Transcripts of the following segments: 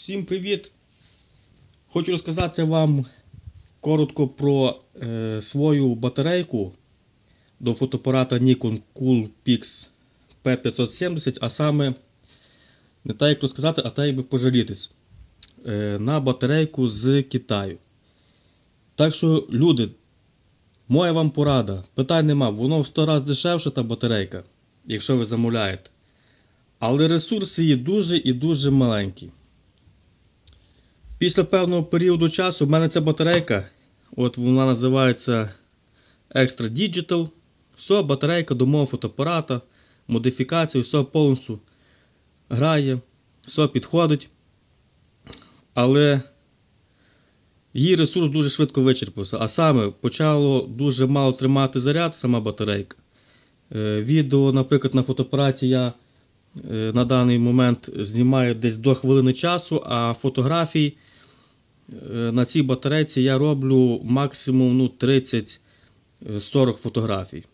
Всім привіт! Хочу розказати вам коротко про е, свою батарейку до фотоапарата Nikon Coolpix P570, а саме не так як розказати, а так якби пожалітись е, на батарейку з Китаю. Так що, люди, моя вам порада, питань нема, воно в 100 разів дешевше та батарейка, якщо ви замовляєте. Але ресурси її дуже і дуже маленькі. Після певного періоду часу в мене ця батарейка, от вона називається Extra Digital. Все, батарейка до мого фотоапарата, модифікації, все повністю грає, все підходить. Але її ресурс дуже швидко вичерпався. А саме почало дуже мало тримати заряд сама батарейка. Е, Відео, наприклад, на фотоапараті я е, на даний момент знімаю десь до хвилини часу, а фотографій е, на цій батарейці я роблю максимум ну, 30-40 фотографій.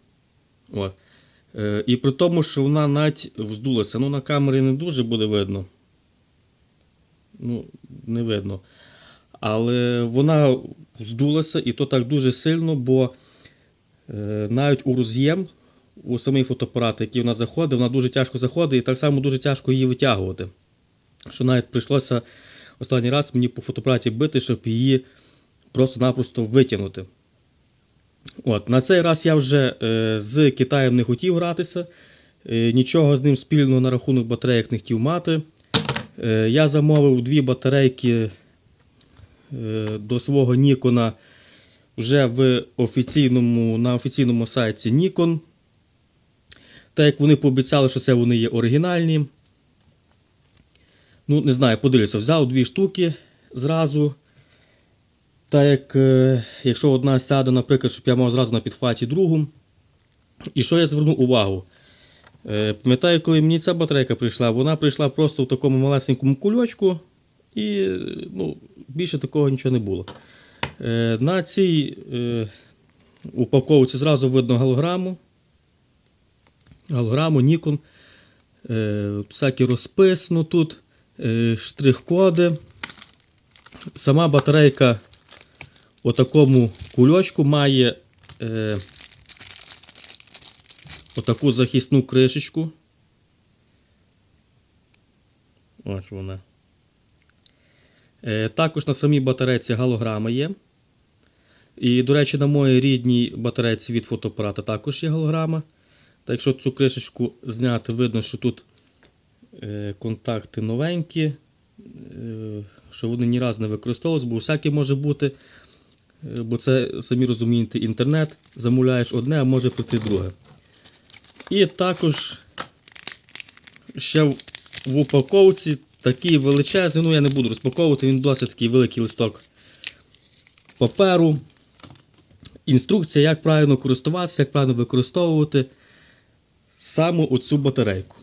От. Е, І при тому, що вона навіть вздулася. Ну, на камері не дуже буде видно. Ну, не видно. Але вона вздулася і то так дуже сильно, бо е, навіть у роз'єм у самий фотоапарат, який вона заходить, вона дуже тяжко заходить, і так само дуже тяжко її витягувати. Що навіть прийшлося останній раз мені по фотоапараті бити, щоб її просто-напросто витягнути. От, На цей раз я вже е, з Китаєм не хотів гратися, е, нічого з ним спільного на рахунок батарейок не хотів мати. Е, я замовив дві батарейки е, до свого Нікона вже в офіційному, на офіційному сайті Nikon. Так як вони пообіцяли, що це вони є оригінальні. Ну, не знаю, подивлюся, взяв дві штуки зразу. Так як, е, якщо одна сяде, наприклад, щоб я мав зразу на підхваті другу. І що я звернув увагу? Е, пам'ятаю, коли мені ця батарейка прийшла, вона прийшла просто в такому малесенькому кульочку, і ну, більше такого нічого не було. Е, на цій упаковці зразу видно голограму. Голограму. Е, всякі розписано тут, штрих-коди. Сама батарейка у такому кульочку має е, отаку захисну кришечку. Ось вона. Е, також на самій батарейці голограма є. І, до речі, на моїй рідній батарейці від фотоапарата також є голограма. Та якщо цю кришечку зняти, видно, що тут е, контакти новенькі, е, що вони ні разу не використовувалися, бо всяке може бути. Е, Бо це, самі розумієте, інтернет, замовляєш одне, а може прийти друге. І також ще в, упаковці такий величезний, ну я не буду розпаковувати, він досить такий великий листок паперу. Інструкція, як правильно користуватися, як правильно використовувати саме оцю батарейку.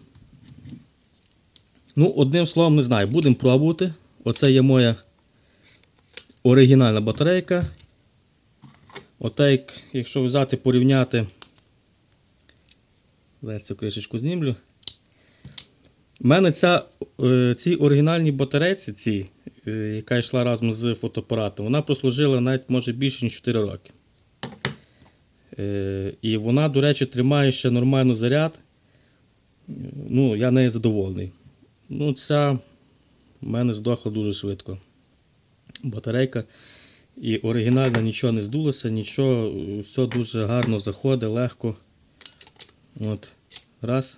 Ну, одним словом, не знаю, будемо пробувати. Оце є моя оригінальна батарейка. Ота, як, якщо взяти порівняти, зараз цю кришечку знімлю. У мене ця, е, цій оригінальній батарейці, цій, е, яка йшла разом з фотоапаратом, вона прослужила навіть може більше ніж 4 роки. Е, І вона, до речі, тримає ще нормально заряд. Ну, я нею задоволений. Ну, ця в мене здохла дуже швидко. Батарейка. І оригінальна нічого не здулося, нічого, все дуже гарно заходить, легко. От, раз.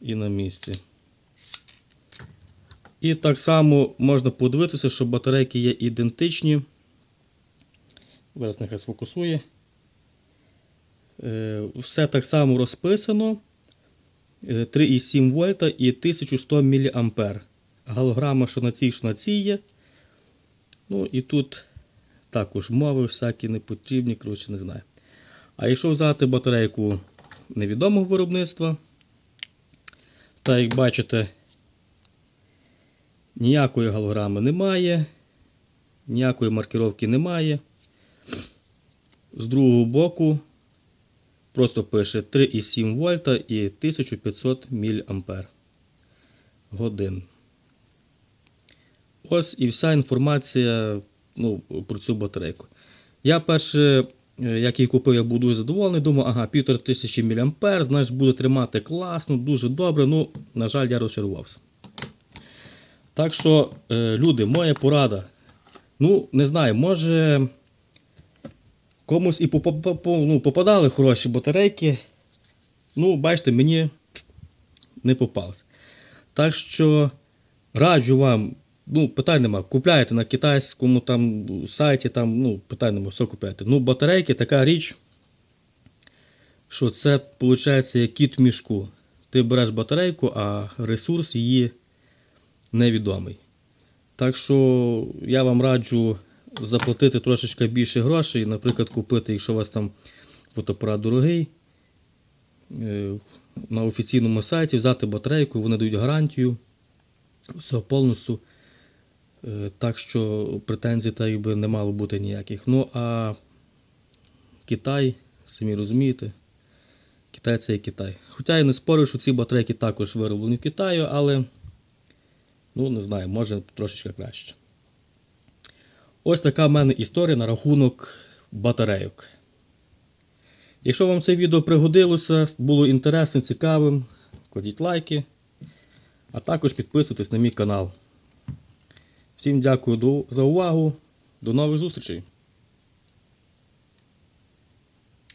І на місці. І так само можна подивитися, що батарейки є ідентичні. Зараз нехай сфокусує. Е, Все так само розписано. Е, 3,7 вольта і 1100 мА. Галограма, що на цій, що на цій є. Ну і тут також мови всякі не потрібні, коротше, не знаю. А якщо взяти батарейку невідомого виробництва, та як бачите, ніякої галограми немає, ніякої маркировки немає. З другого боку просто пише 3,7 вольта і 1500 мА годин. Ось і вся інформація ну, про цю батарейку. Я перше, як її купив, я був дуже задоволений. Думав, ага, 1500 мАh, значить буде тримати класно, дуже добре. Ну, на жаль, я розчарувався. Так що, е, люди, моя порада. Ну, не знаю, може комусь і ну, попадали хороші батарейки. Ну, бачите, мені не попалось. Так що раджу вам, ну, питань нема, купляєте на китайському там сайті, там, ну, питань нема, все купляєте. Ну, батарейки така річ, що це виходить як кіт в мішку. Ти береш батарейку, а ресурс її невідомий. Так що я вам раджу заплатити трошечки більше грошей, наприклад, купити, якщо у вас там фотоапарат дорогий, е, на офіційному сайті взяти батарейку, вони дають гарантію. Все повністю. Е, Так що претензій так якби не мало бути ніяких. Ну а Китай, самі розумієте, Китай це і Китай. Хоча я не спорю, що ці батарейки також вироблені в Китаю, але ну не знаю, може трошечки краще. Ось така в мене історія на рахунок батарейок. Якщо вам це відео пригодилося, було інтересним, цікавим, кладіть лайки, а також підписуйтесь на мій канал. Всім дякую за увагу. До нових зустрічей!